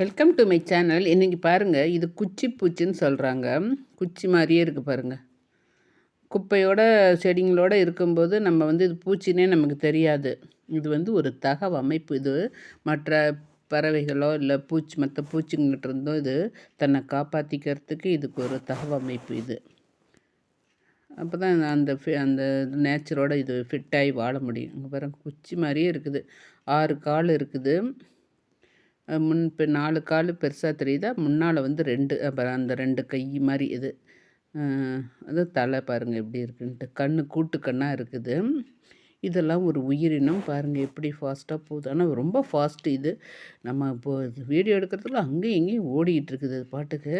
Welcome to my channel இன்றைக்கி பாருங்கள் இது குச்சி பூச்சின்னு சொல்கிறாங்க குச்சி மாதிரியே இருக்குது பாருங்கள் குப்பையோட செடிங்களோடு இருக்கும்போது நம்ம வந்து இது பூச்சினே நமக்கு தெரியாது. இது வந்து ஒரு தகவ அமைப்பு. இது மற்ற பறவைகளோ இல்லை பூச்சி மற்ற பூச்சிங்கிட்ட இருந்தோ இது தன்னை காப்பாற்றிக்கிறதுக்கு இதுக்கு ஒரு தகவ அமைப்பு இது. அப்போ தான் அந்த அந்த நேச்சரோட இது ஃபிட்டாகி வாழ முடியும். இங்கே பாருங்கள் குச்சி மாதிரியே இருக்குது. ஆறு கால் இருக்குது. முன் இப்போ நாலு கால் பெருசாக தெரியுதா? முன்னால் வந்து ரெண்டு அப்புறம் அந்த ரெண்டு கை மாதிரி இது. அது தலை பாருங்கள் எப்படி இருக்குன்ட்டு. கண்ணு கூட்டு கண்ணாக இருக்குது. இதெல்லாம் ஒரு உயிரினம் பாருங்கள் எப்படி ஃபாஸ்ட்டாக போகுது. ஆனால் ரொம்ப ஃபாஸ்ட்டு இது. நம்ம இப்போது வீடியோ எடுக்கிறதுல அங்கேயும் இங்கேயும் ஓடிக்கிட்டு இருக்குது அது பாட்டுக்கு.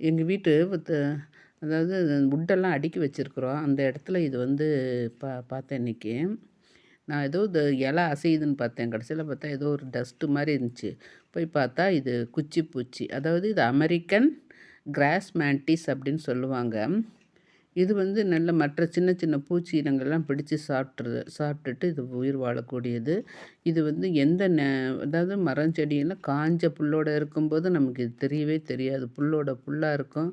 எங்கள் வீட்டு அதாவது உட்டெல்லாம் அடுக்கி வச்சுருக்குறோம். அந்த இடத்துல இது வந்து பா பார்த்தேன் இன்றைக்கி நான் ஏதோ இந்த இலை அசையுதுன்னு பார்த்தேன். கடைசியில் பார்த்தா ஏதோ ஒரு டஸ்ட்டு மாதிரி இருந்துச்சு. போய் பார்த்தா இது குச்சி பூச்சி. அதாவது இது அமெரிக்கன் கிராஸ் மேண்டிஸ் அப்படின்னு சொல்லுவாங்க. இது வந்து நல்ல மற்ற சின்ன சின்ன பூச்சி இனங்கள்லாம் பிடிச்சி சாப்பிட்றது சாப்பிட்டுட்டு இது உயிர் வாழக்கூடியது. இது வந்து எந்த நே அதாவது மரம் செடியெல்லாம் காஞ்ச புல்லோடு இருக்கும்போது நமக்கு இது தெரியவே தெரியாது. புல்லோட புல்லாக இருக்கும்.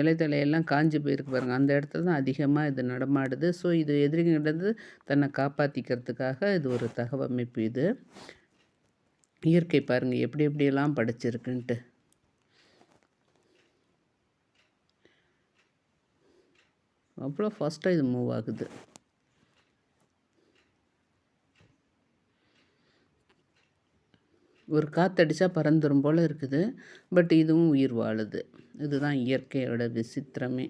இலைத்தலையெல்லாம் காஞ்சி காஞ்சு போயிருக்கு பாருங்கள் அந்த இடத்துல தான் அதிகமாக இது நடமாடுது. ஸோ இது எதிரிகிட்டேருந்து தன்னை காப்பாற்றிக்கிறதுக்காக இது ஒரு தகவமைப்பு இது. இயற்கை பாருங்கள் எப்படி எப்படியெல்லாம் படைச்சிருக்குன்ட்டு. அவ்வளோ ஃபாஸ்ட்டாக இது மூவ் ஆகுது. ஒரு காற்றடிச்சா பறந்துடும் போல் இருக்குது. பட் இதுவும் உயிர் வாழுது. இதுதான் இயற்கையோட விசித்திரமே.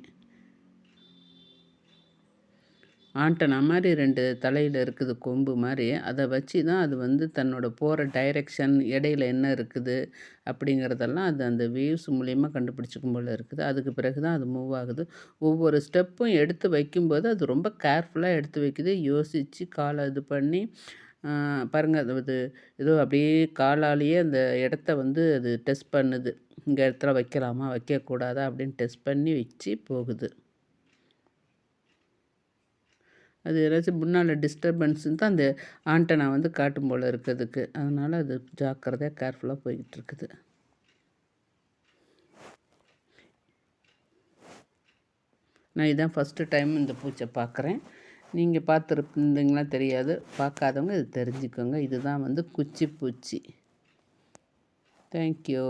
ஆண்டனா மாதிரி ரெண்டு தலையில் இருக்குது கொம்பு மாதிரி. அதை வச்சு தான் அது வந்து தன்னோட போகிற டைரெக்ஷன் இடையில என்ன இருக்குது அப்படிங்கிறதெல்லாம் அது அந்த வேவ்ஸ் மூலிமா கண்டுபிடிச்சிக்கும் போல் இருக்குது. அதுக்கு பிறகு தான் அது மூவ் ஆகுது. ஒவ்வொரு ஸ்டெப்பும் எடுத்து வைக்கும்போது அது ரொம்ப கேர்ஃபுல்லாக எடுத்து வைக்குது. யோசித்து காலை இது பண்ணி பாருங்கள் அது ஏதோ அப்படியே காலாலேயே அந்த இடத்த வந்து அது டெஸ்ட் பண்ணுது. இந்த இடத்துல வைக்கலாமா? வைக்கக்கூடாதா? அப்படின்னு டெஸ்ட் பண்ணி வச்சு போகுது. அது ஏதாச்சும் முன்னால் டிஸ்டர்பன்ஸுன்னு தான் அந்த ஆண்டனா வந்து காட்டும் போல் இருக்கிறதுக்கு. அதனால் அது ஜாக்கிரதையாக கேர்ஃபுல்லாக போய்கிட்டு இருக்குது. நான் இதான் ஃபஸ்ட்டு டைம் இந்த பூச்சை பார்க்குறேன் நீங்கள் பார்த்துருந்தீங்களா தெரியாது. பார்க்காதவங்க இது தெரிஞ்சுக்கோங்க. இதுதான் வந்து குச்சி பூச்சி தேங்க்யூ